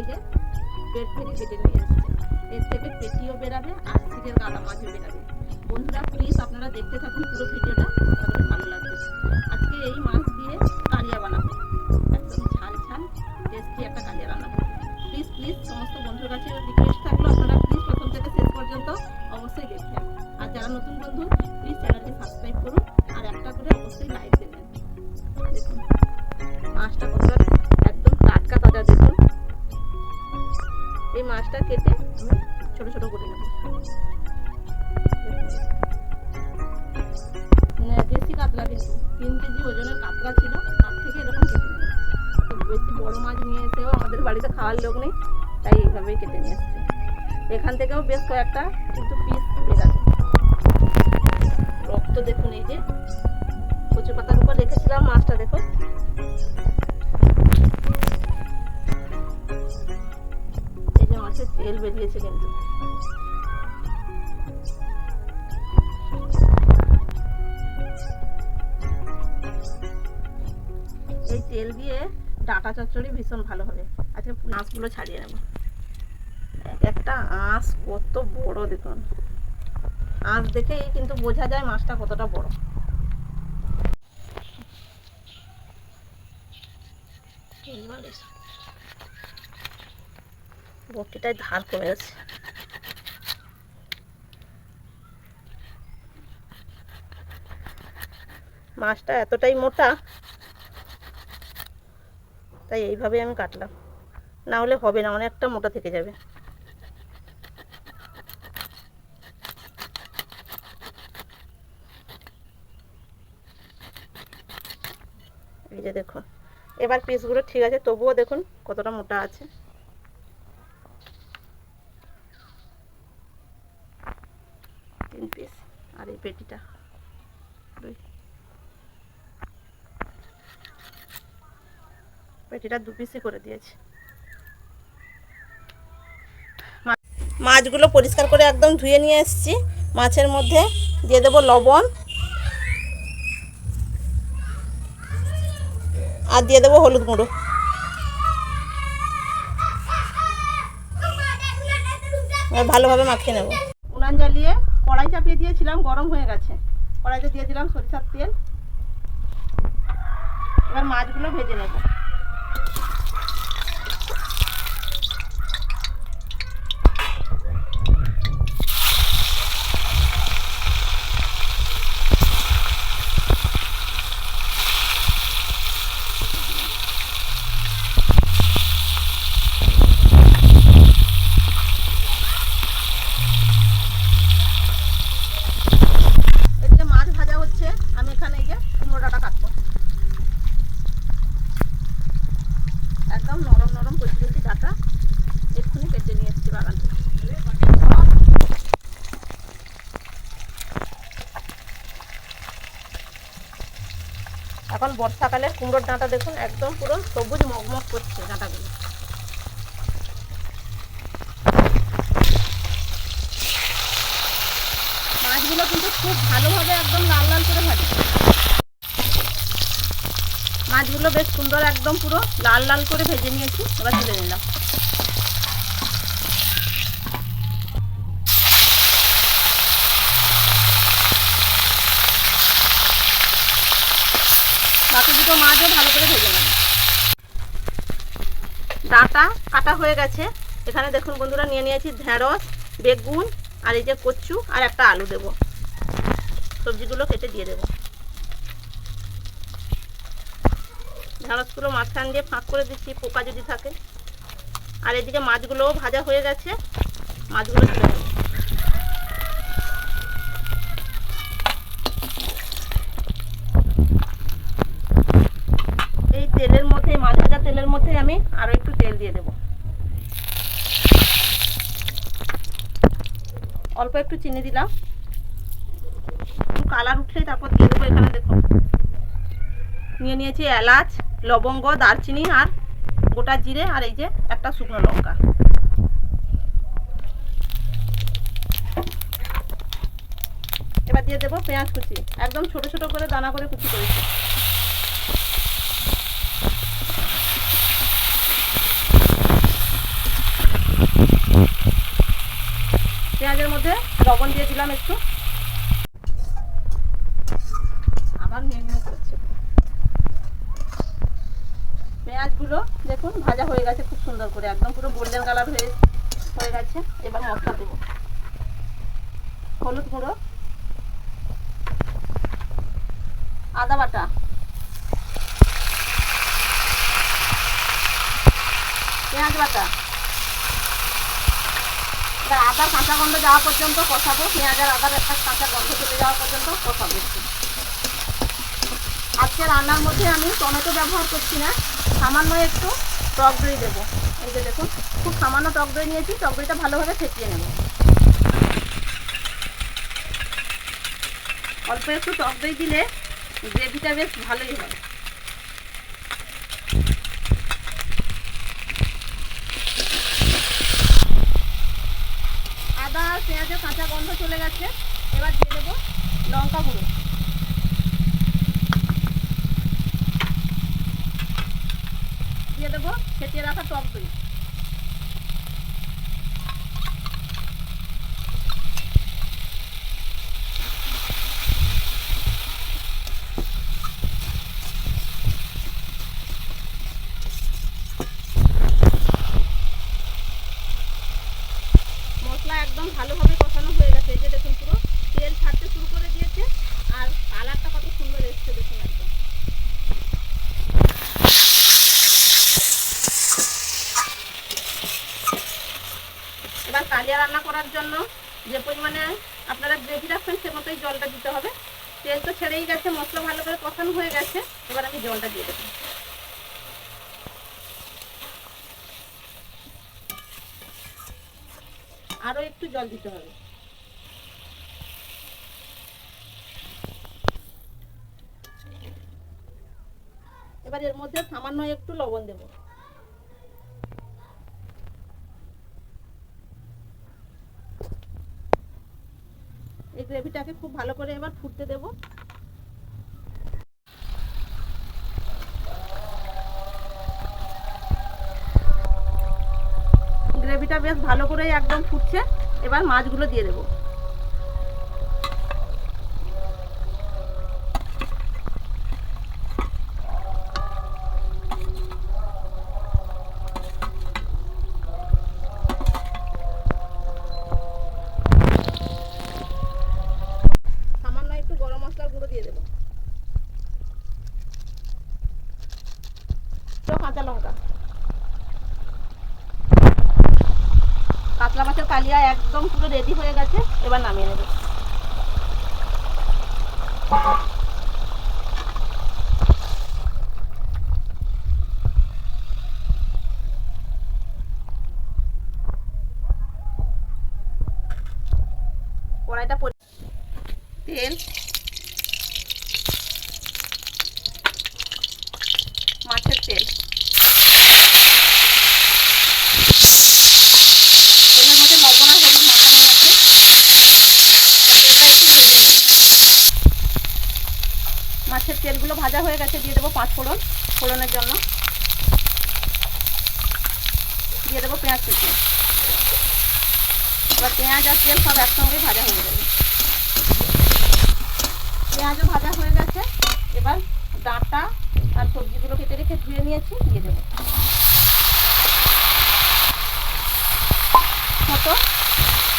এই যে পেট থেকে কেটে নিয়ে এসেছে। এর থেকে পেটিও বেরাবে আর সিটের গাদা মাছও বেরাবে। বন্ধুরা প্লিজ আপনারা দেখতে থাকুন পুরো ভিডিওটা, তাহলে ভালো লাগবে। আজকে এই মাছ দিয়ে কালিয়া বানাবো। একদম ঝাল ঝাল টেস্টি একটা কালিয়া রান্না প্লিজ প্লিজ সমস্ত বন্ধুর কাছে রিকোয়েস্ট থাকল আপনারা প্লিজ প্রথম থেকে শেষ পর্যন্ত অবশ্যই দেখবেন আর যারা নতুন বন্ধু প্লিজ চ্যানেলটি সাবস্ক্রাইব করুন আর একটা করে অবশ্যই লাইক দেবেন। দেখুন, মাছটা মাছটা কেটে আমি ছোট ছোট করে নেব। মানে দেশি কাতলা কিন্তু, তিন কেজি ওজনের কাতলা ছিল, তার থেকে এরকম কেটে বেশি বড় মাছ নিয়ে এসেও আমাদের বাড়িতে খাওয়ার লোক নেই, তাই এইভাবেই কেটে নিয়ে এসেছি। এখান থেকেও বেশ কয়েকটা কিন্তু পিস বেরাবে রক্ত দেখুন এই যে কচু পাতার উপর রেখেছিলাম মাছটা, দেখুন। তেল বেরিয়েছে কিন্তু। এই তেল দিয়ে ডাটা চচ্চড়ি ভীষণ ভালো হবে। আজকে মাছগুলো ছাড়িয়ে নেব। একটা আঁশ কত বড় দেখুন। আঁশ দেখেই কিন্তু বোঝা যায় মাছটা কতটা বড়। বটিটায় ধার কমে গেছে। মাছটা এতটাই মোটা, তাই এইভাবে আমি কাটলাম। না হলে হবে না, অনেকটা মোটা থেকে যাবে। এই যে দেখুন, এবার পিসগুলো ঠিক আছে, তবুও দেখুন কতটা মোটা আছে তিন পিস আর এই পেটিটা। পেটিটা দু পিসই করে দিয়েছি। মাছগুলো পরিষ্কার করে একদম ধুয়ে নিয়ে এসেছি। মাছের মধ্যে দিয়ে দেবো লবণ। আর দিয়ে দেবো হলুদ গুঁড়ো। ভালোভাবে মাখিয়ে নেব। উনান জ্বালিয়ে কড়াই চাপিয়ে দিয়েছিলাম, গরম হয়ে গেছে। কড়াইতে দিয়ে দিলাম সরিষার তেল। এবার মাছগুলো ভেজে নেব এদিকে মাছ ভাজা হচ্ছে আমি এখানে এই যে কুমড়ো ডাটা কাটবো একদম নরম নরম কচি কচি ডাটা এক্ষুনি কেটে নিয়ে এসেছি বাগান থেকে এখন বর্ষাকালে কুমড়োর ডাঁটা দেখুন, একদম পুরো সবুজ মগমগ করছে ডাঁটাগুলো। মাছগুলো কিন্তু খুব ভালোভাবে একদম লাল লাল করে ভাজে। মাছগুলো বেশ সুন্দর একদম পুরো লাল লাল করে ভেজে নিয়েছি, এবার তুলে নিলাম বাকি দুটো মাছও ভালো করে ভেজে নেব। ডাঁটা কাটা হয়ে গেছে। এখানে দেখুন বন্ধুরা, নিয়ে নিয়েছি ঢেঁড়স, বেগুন, আর এই যে কচু, আর একটা আলু দেব। সবজিগুলো কেটে দিয়ে দেব। ঢেঁড়সগুলো মাঝখান দিয়ে ফাঁক করে দিচ্ছি, পোকা যদি থাকে। আর এদিকে মাছগুলোও ভাজা হয়ে গেছে। মাছগুলো তুলে দেবো এই তেলের মধ্যে মাছ ভাজা তেলের মধ্যে আমি আরও একটু তেল দিয়ে দেবো অল্প একটু চিনি দিলাম। একটু কালার উঠলেই তারপর দিয়ে দেবো এখানে দেখুন নিয়ে নিয়েছি এলাচ, লবঙ্গ, দারচিনি আর গোটা জিরে আর এই যে একটা শুকনো লঙ্কা। এবার দিয়ে দেবো পেঁয়াজ কুচি। একদম ছোট ছোট করে দানা করে কুচি করেছি পেঁয়াজের মধ্যে লবণ দিয়ে একটু। আবার মেঘ মেঘ করছে। পেঁয়াজগুলো দেখুন, ভাজা হয়ে গেছে খুব সুন্দর করে, একদম পুরো গোল্ডেন কালার হয়ে হয়ে গেছে। এবার মশলা দেবো। হলুদ গুঁড়ো, আদা বাটা। পেঁয়াজ বাটা। এবার আদা কাঁচা গন্ধ যাওয়া পর্যন্ত কষাবো পেঁয়াজ আর আদার একটা কাঁচা গন্ধ চলে যাওয়া পর্যন্ত কষাবো আজকে রান্নার মধ্যে আমি টমেটো ব্যবহার করছি না, সামান্য একটু টক দই দেবো। এই যে দেখুন, খুব সামান্য টক দই নিয়েছি, টক দইটা ভালোভাবে ফেটিয়ে নেব। অল্প একটু টক দই দিলে গ্রেভিটা বেশ ভালোই হয়। পেঁয়াজের কাঁচা গন্ধ চলে গেছে, এবার দিয়ে দেবো লঙ্কা গুঁড়ো। দিয়ে দেবো খেতে রাখা টক দই মশলা একদম ভালোভাবে কষানো হয়ে গেছে এই যে দেখুন পুরো তেল ছাড়তে শুরু করে দিয়েছে আর কালারটা কত সুন্দর এসছে দেখুন একদম এবার কালিয়া রান্না করার জন্য যে পরিমাণে আপনারা গ্রেভি রাখবেন সে মতোই জলটা দিতে হবে। তেল তো ছেড়েই গেছে, মশলা ভালো করে কষানো হয়ে গেছে। এবার আমি জলটা দিয়ে দেবো। আরও একটু জল দিতে হবে। এবার এর মধ্যে সামান্য একটু লবণ দেবো। গ্রেভিটাকে খুব ভালো করে এবার ফুটতে দেব। গ্রেভিটা বেশ ভালো করে একদম ফুটছে। এবার মাছগুলো দিয়ে দেবো সামান্য একটু গরম মশলার গুঁড়ো দিয়ে দেবো তো কাঁচা লঙ্কা কাতলা মাছের কালিয়া একদম পুরো রেডি হয়ে গেছে এবার নামিয়ে নেবে কড়াইটা পরি- তেল মাছের তেল তেলের মধ্যে লবণ আর হলুদ মাখানো আছে তেলটা একটু ভেজে নেব মাছের তেলগুলো ভাজা হয়ে গেছে, দিয়ে দেবো পাঁচ ফোড়ন, ফোড়নের জন্য। দিয়ে দেবো পেঁয়াজ কুচি। এবার পেঁয়াজ আর তেল সব একসঙ্গে ভাজা হয়ে যাবে। পেঁয়াজও ভাজা হয়ে গেছে। এবার ডাঁটা আর সবজিগুলো কেটে রেখে ধুয়ে নিয়েছি, দিয়ে দেবো।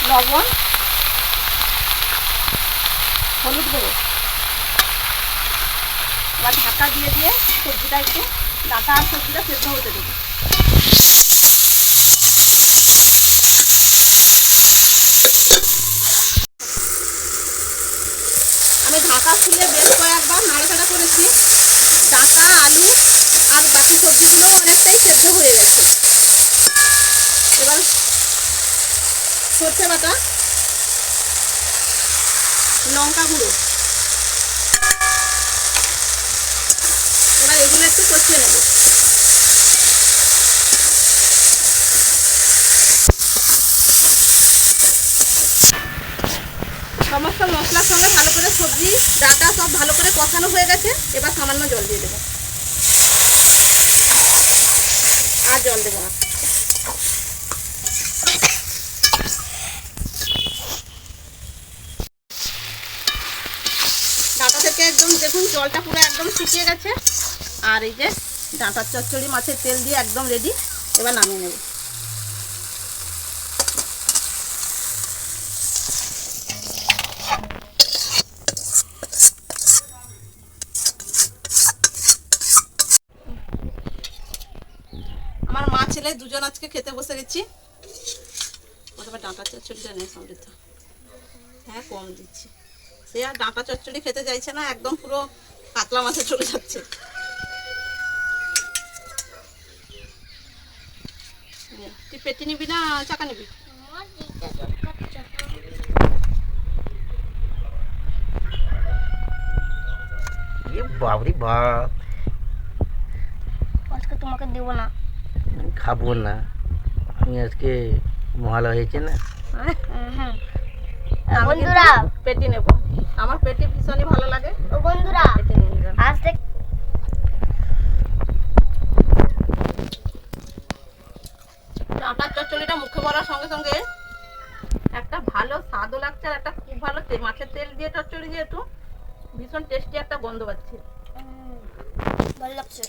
লবণ, হলুদ গুঁড়ো। এবার ঢাকা দিয়ে দিয়ে সবজিটা একটু ডাঁটা আর সবজিটা সেদ্ধ হতে দেবো। আমি ঢাকা খুলে বেশ কয়েকবার নাড়াচাড়া করেছি। ডাঁটা, আলু আর বাকি সবজিগুলো অনেকটাই সেদ্ধ হয়ে গেছে। এবার সর্ষে বাটা, লঙ্কা গুঁড়ো এবার এগুলো একটু কষিয়ে নেব সমস্ত মশলার সঙ্গে ভালো করে সবজি, ডাটা সব ভালো করে কষানো হয়ে গেছে, এবার সামান্য জল দিয়ে দেবো। আর জল দেবো না। ডাটা থেকে একদম দেখুন জলটা পুরো একদম শুকিয়ে গেছে। আর এই যে ডাঁটার চচ্চড়ি, মাছের তেল দিয়ে একদম রেডি এবার নামিয়ে নেব। আমার মা ছেলে দুজন আজকে খেতে বসে গেছি। প্রথমে ডাঁটা চচ্চড়িটা নেই সমৃদ্ধ হ্যাঁ কম দিচ্ছি। সে আর ডাঁটা চচ্চড়ি খেতে চাইছে না, একদম পুরো কাতলা মাছে চলে যাচ্ছে। পেটি নিবি না চাকা নিবি? বাবরি বাপ। আজকে তোমাকে দেবো না। খাব না। আমি আজকে মহালয়া হয়েছে না। হ্যাঁ। আমি বন্ধুরা। পেটি নেব। আমার পেটি ভীষণই ভালো লাগে। ও বন্ধুরা আজ থেকে ডাঁটার চচ্চড়িটা মুখে পড়ার সঙ্গে সঙ্গে একটা ভালো স্বাদও লাগছে আর একটা খুব ভালো মাছের তেল দিয়ে চচ্চড়ি যেহেতু ভীষণ টেস্টি একটা গন্ধ পাচ্ছি। ভালো লাগছে।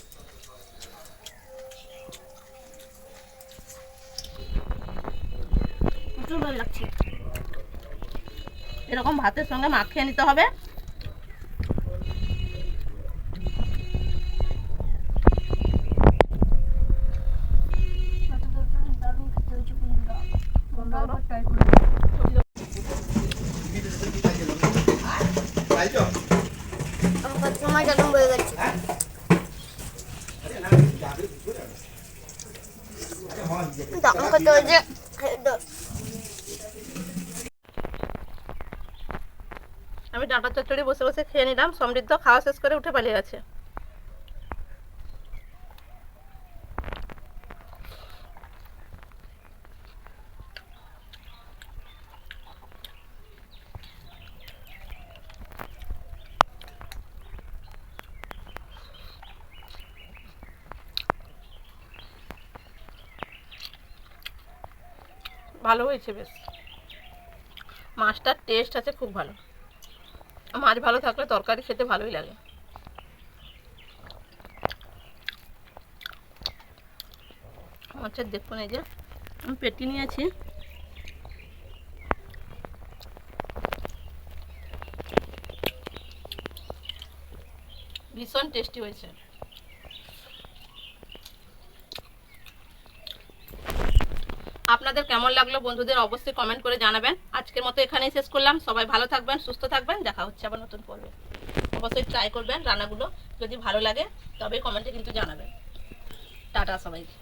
ভালো লাগছে। এরকম ভাতের সঙ্গে মাখিয়ে নিতে হবে দারুণ খেতে হয়েছে বন্ধুরা আমার সময় দারুণ বয়ে গেছে আমি ডাঁটা চচ্চড়ি বসে বসে খেয়ে নিলাম সমৃদ্ধ খাওয়া শেষ করে উঠে পালিয়ে গেছে। ভালো হয়েছে বেশ। মাছটার টেস্ট আছে খুব ভালো। মাছ ভালো থাকলে তরকারি খেতে ভালোই লাগে। দেখুন এই যে, আমি পেটি নিয়েছি। ভীষণ টেস্টি হয়েছে। আপনাদের কেমন লাগল বন্ধুদের অবশ্যই কমেন্ট করে জানাবেন। আজকের মতো এখানেই শেষ করলাম। সবাই ভালো থাকবেন, সুস্থ থাকবেন। দেখা হচ্ছে আবার নতুন পর্বে। অবশ্যই ট্রাই করবেন রান্নাগুলো। যদি ভালো লাগে তবে কমেন্টে কিন্তু জানাবেন। টাটা সবাইকে।